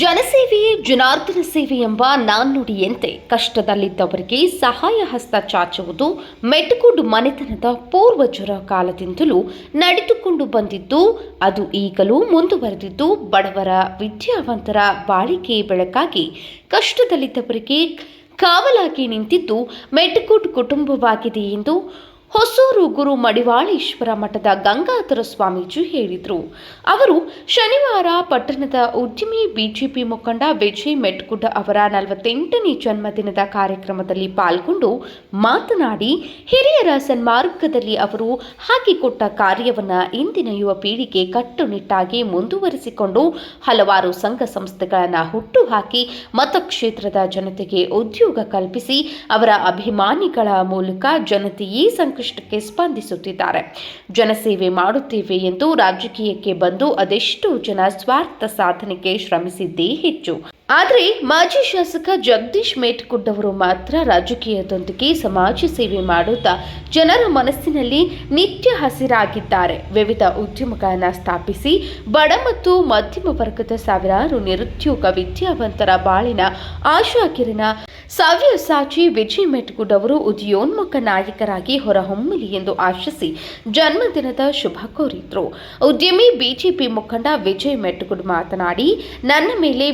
ಜನಸೇವೆಯೇ ಜನಾರ್ದನ ಸೇವೆ ಎಂಬ ನಾಣ್ಣುಡಿಯಂತೆ ಕಷ್ಟದಲ್ಲಿದ್ದವರಿಗೆ ಸಹಾಯ ಹಸ್ತ ಚಾಚುವುದು ಮೆಟ್ಟುಕೊಂಡು ಮನೆತನದ ಪೂರ್ವಜರ ಕಾಲದಿಂದಲೂ ನಡೆದುಕೊಂಡು ಬಂದಿದ್ದು, ಅದು ಈಗಲೂ ಮುಂದುವರೆದಿದ್ದು, ಬಡವರ ವಿದ್ಯಾವಂತರ ಬಾಳಿಕೆ ಬೆಳಕಾಗಿ ಕಷ್ಟದಲ್ಲಿದ್ದವರಿಗೆ ಕಾವಲಾಗಿ ನಿಂತಿದ್ದು ಮೆಟ್ಟುಕುಡ್ ಕುಟುಂಬವಾಗಿದೆ ಎಂದು ಹೊಸೂರು ಗುರು ಮಡಿವಾಳೇಶ್ವರ ಮಠದ ಗಂಗಾಧರ ಸ್ವಾಮೀಜಿ ಹೇಳಿದರು. ಅವರು ಶನಿವಾರ ಪಟ್ಟಣದ ಉದ್ಯಮಿ ಬಿಜೆಪಿ ಮುಖಂಡ ವಿಜಯ್ ಮೆಟ್ಗುಡ್ಡ ಅವರ ನಲವತ್ತೆಂಟನೇ ಜನ್ಮದಿನದ ಕಾರ್ಯಕ್ರಮದಲ್ಲಿ ಪಾಲ್ಗೊಂಡು ಮಾತನಾಡಿ, ಹಿರಿಯರ ಸನ್ಮಾರ್ಗದಲ್ಲಿ ಅವರು ಹಾಕಿಕೊಟ್ಟ ಕಾರ್ಯವನ್ನು ಇಂದಿನ ಯುವ ಪೀಳಿಗೆ ಕಟ್ಟುನಿಟ್ಟಾಗಿ ಮುಂದುವರಿಸಿಕೊಂಡು ಹಲವಾರು ಸಂಘ ಸಂಸ್ಥೆಗಳನ್ನು ಹುಟ್ಟುಹಾಕಿ, ಮತಕ್ಷೇತ್ರದ ಜನತೆಗೆ ಉದ್ಯೋಗ ಕಲ್ಪಿಸಿ, ಅವರ ಅಭಿಮಾನಿಗಳ ಮೂಲಕ ಜನತೆಯೇ ಈ ಸಂಕಷ್ಟಕ್ಕೆ ಸ್ಪಂದಿಸುತ್ತಿದ್ದಾರೆ. ಜನಸೇವೆ ಮಾಡುತ್ತೇವೆ ಎಂದು ರಾಜಕೀಯಕ್ಕೆ ಬಂದು ಅದೆಷ್ಟು ಜನ ಸ್ವಾರ್ಥ ಸಾಧನೆಗೆ ಶ್ರಮಿಸಿದ್ದೇ ಹೆಚ್ಚು. ಆದರೆ ಮಾಜಿ ಶಾಸಕ ಜಗದೀಶ್ ಮೇಟ್ಕುಡ್ ಅವರು ಮಾತ್ರ ರಾಜಕೀಯದೊಂದಿಗೆ ಸಮಾಜ ಸೇವೆ ಮಾಡುತ್ತಾ ಜನರ ಮನಸ್ಸಿನಲ್ಲಿ ನಿತ್ಯ ಹಸಿರಾಗಿದ್ದಾರೆ. ವಿವಿಧ ಉದ್ಯಮಗಳನ್ನು ಸ್ಥಾಪಿಸಿ ಬಡ ಮತ್ತು ಮಧ್ಯಮ ವರ್ಗದ ಸಾವಿರಾರು ನಿರುದ್ಯೋಗ ವಿದ್ಯಾವಂತರ ಬಾಳಿನ ಆಶಾಕಿರಣ ಸವ್ಯಸಾಚಿ ವಿಜಯ್ ಮೆಟ್ಗುಡ್ ಅವರು ಉದಯೋನ್ಮುಖ ನಾಯಕರಾಗಿ ಹೊರಹೊಮ್ಮಲಿ ಎಂದು ಆಶಿಸಿ ಜನ್ಮದಿನದ ಶುಭ ಕೋರಿದ್ರು. ಉದ್ಯಮಿ ಬಿಜೆಪಿ ಮುಖಂಡ ವಿಜಯ್ ಮೆಟ್ಗುಡ್ ಮಾತನಾಡಿ, ನನ್ನ ಮೇಲೆ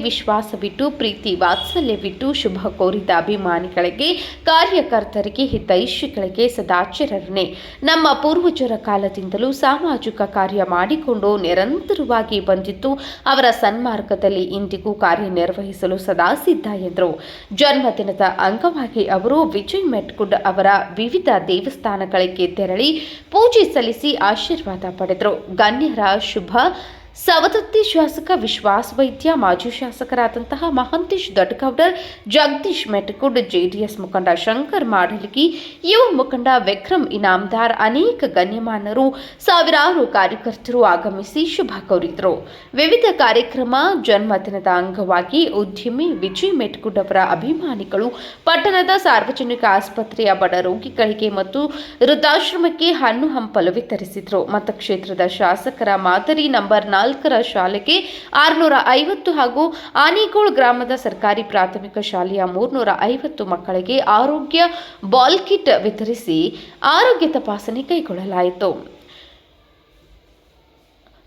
ವಿಶ್ವಾಸವಿಟ್ಟು ಪ್ರೀತಿ ವಾತ್ಸಲ್ಯ ಬಿಟ್ಟು ಶುಭ ಕೋರಿದ ಅಭಿಮಾನಿಗಳಿಗೆ, ಕಾರ್ಯಕರ್ತರಿಗೆ ಹಿತೈಷಿಗಳಿಗೆ ಸದಾಚರಣೆ ನಮ್ಮ ಪೂರ್ವಜರ ಕಾಲದಿಂದಲೂ ಸಾಮಾಜಿಕ ಕಾರ್ಯ ಮಾಡಿಕೊಂಡು ನಿರಂತರವಾಗಿ ಬಂದಿದ್ದು, ಅವರ ಸನ್ಮಾರ್ಗದಲ್ಲಿ ಇಂದಿಗೂ ಕಾರ್ಯನಿರ್ವಹಿಸಲು ಸದಾ ಸಿದ್ಧ ಎಂದರು. ಜನ್ಮದಿನದ ಅಂಗವಾಗಿ ಅವರು ವಿಜಯ್ ಮೆಟ್ಕುಡ್ ಅವರ ವಿವಿಧ ದೇವಸ್ಥಾನಗಳಿಗೆ ತೆರಳಿ ಪೂಜೆ ಸಲ್ಲಿಸಿ ಆಶೀರ್ವಾದ ಪಡೆದರು. ಗಣ್ಯರ ಶುಭ ಸವದತ್ತಿ ಶಾಸಕ ವಿಶ್ವಾಸ ವೈದ್ಯ, ಮಾಜಿ ಶಾಸಕರಾದಂತಹ ಮಹಂತೇಶ್ ದೊಡ್ಡಗೌಡರ್, ಜಗದೀಶ್ ಮೆಟ್ಕುಡ್ ಜೆಡಿಎಸ್ ಮುಖಂಡ ಶಂಕರ್ ಮಾಡಲಿಗಿ, ಯುವ ಮುಖಂಡ ವಿಕ್ರಮ್ ಇನಾಮದಾರ್ ಅನೇಕ ಗಣ್ಯಮಾನರು ಸಾವಿರಾರು ಕಾರ್ಯಕರ್ತರು ಆಗಮಿಸಿ ಶುಭ ಕೋರಿದರು. ವಿವಿಧ ಕಾರ್ಯಕ್ರಮ, ಜನ್ಮದಿನದ ಅಂಗವಾಗಿ ಉದ್ಯಮಿ ವಿಜಯ್ ಮೆಟ್ಕುಡ್ ಅವರ ಅಭಿಮಾನಿಗಳು, ಪಟ್ಟಣದ ಸಾರ್ವಜನಿಕ ಆಸ್ಪತ್ರೆಯ ಬಡ ರೋಗಿಗಳಿಗೆ ಮತ್ತು ವೃದ್ಧಾಶ್ರಮಕ್ಕೆ ಹಣ್ಣು ಹಂಪಲು ವಿತರಿಸಿದರು. ಮತಕ್ಷೇತ್ರದ ಶಾಸಕರ ಮಾದರಿ ನಂಬರ್ ನಾಲ್ಕರ ಶಾಲೆಗೆ ಆರುನೂರ ಐವತ್ತು ಹಾಗೂ ಆನಿಗೋಳ್ ಗ್ರಾಮದ ಸರ್ಕಾರಿ ಪ್ರಾಥಮಿಕ ಶಾಲೆಯ ಮೂರ್ನೂರ ಐವತ್ತು ಮಕ್ಕಳಿಗೆ ಆರೋಗ್ಯ ಬಾಲ್ ಕಿಟ್ ವಿತರಿಸಿ ಆರೋಗ್ಯ ತಪಾಸಣೆ ಕೈಗೊಳ್ಳಲಾಯಿತು.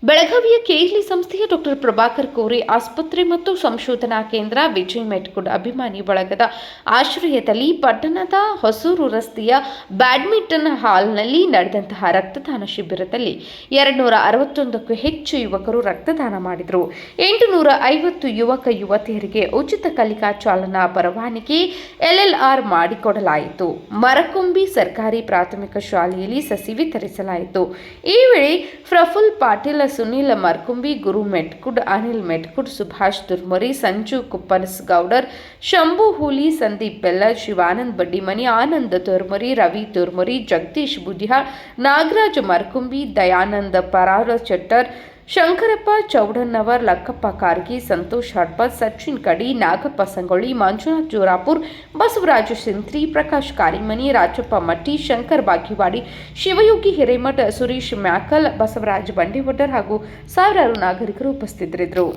ಬೆಳಗಾವಿಯ ಕೆಇಲಿ ಸಂಸ್ಥೆಯ ಡಾಕ್ಟರ್ ಪ್ರಭಾಕರ್ ಕೋರಿ ಆಸ್ಪತ್ರೆ ಮತ್ತು ಸಂಶೋಧನಾ ಕೇಂದ್ರ ವಿಜಯ್ ಮೆಟ್ಕುಡ್ ಅಭಿಮಾನಿ ಬಳಗದ ಆಶ್ರಯದಲ್ಲಿ ಪಟ್ಟಣದ ಹೊಸೂರು ರಸ್ತೆಯ ಬ್ಯಾಡ್ಮಿಂಟನ್ ಹಾಲ್ನಲ್ಲಿ ನಡೆದಂತಹ ರಕ್ತದಾನ ಶಿಬಿರದಲ್ಲಿ ಎರಡುನೂರ ಅರವತ್ತೊಂದಕ್ಕೂ ಹೆಚ್ಚು ಯುವಕರು ರಕ್ತದಾನ ಮಾಡಿದರು. ಎಂಟುನೂರ ಐವತ್ತು ಯುವಕ ಯುವತಿಯರಿಗೆ ಉಚಿತ ಕಲಿಕಾ ಚಾಲನಾ ಪರವಾನಗಿ ಎಲ್ಎಲ್ಆರ್ ಮಾಡಿಕೊಡಲಾಯಿತು. ಮರಕೊಂಬಿ ಸರ್ಕಾರಿ ಪ್ರಾಥಮಿಕ ಶಾಲೆಯಲ್ಲಿ ಸಸಿ ವಿತರಿಸಲಾಯಿತು. ಈ ವೇಳೆ ಪ್ರಫುಲ್ ಪಾಟೀಲ್ ಸುನೀಲ್ ಮರ್ಕುಂಬಿ ಗುರು ಮೆಟ್ಕುಡ್ ಅನಿಲ್ ಮೆಟ್ಕುಡ್ ಸುಭಾಷ್ ದುರ್ಮರಿ ಸಂಜು ಕುಪ್ಪನಸ್ ಗೌಡರ್ ಶಂಭು ಹೂಲಿ ಸಂದೀಪ್ ಬೆಲ್ಲ ಶಿವಾನಂದ್ ಬಡ್ಡಿಮನಿ ಆನಂದ್ ತುರ್ಮರಿ ರವಿ ತುರ್ಮರಿ ಜಗದೀಶ್ ಬುದಿಹಾಳ್ ನಾಗರಾಜ್ ಮರ್ಕುಂಬಿ ದಯಾನಂದ ಪರಾರ ಚಟ್ಟರ್ ಶಂಕರಪ್ಪ ಚೌಡನ್ನವರ್ ಲಕ್ಕಪ್ಪ ಕಾರ್ಗಿ ಸಂತೋಷ್ ಹಡ್ಪತ್ ಸಚಿನ್ ಕಡಿ, ನಾಗಪ್ಪ ಸಂಗೊಳ್ಳಿ, ಮಂಜುನಾಥ್ ಜೋರಾಪುರ್, ಬಸವರಾಜ ಸಿಂತ್ರಿ ಪ್ರಕಾಶ್ ಕಾರಿಮನಿ, ರಾಜಪ್ಪ ಮಟ್ಟಿ, ಶಂಕರ್ ಬಾಗಿವಾಡಿ, ಶಿವಯೋಗಿ ಹಿರೇಮಠ, ಸುರೇಶ್ ಮ್ಯಾಕಲ್, ಬಸವರಾಜ್ ಬಂಡೇವಡ್ಡರ್ ಹಾಗೂ ಸಾವಿರಾರು ನಾಗರಿಕರು ಉಪಸ್ಥಿತರಿದ್ದರು.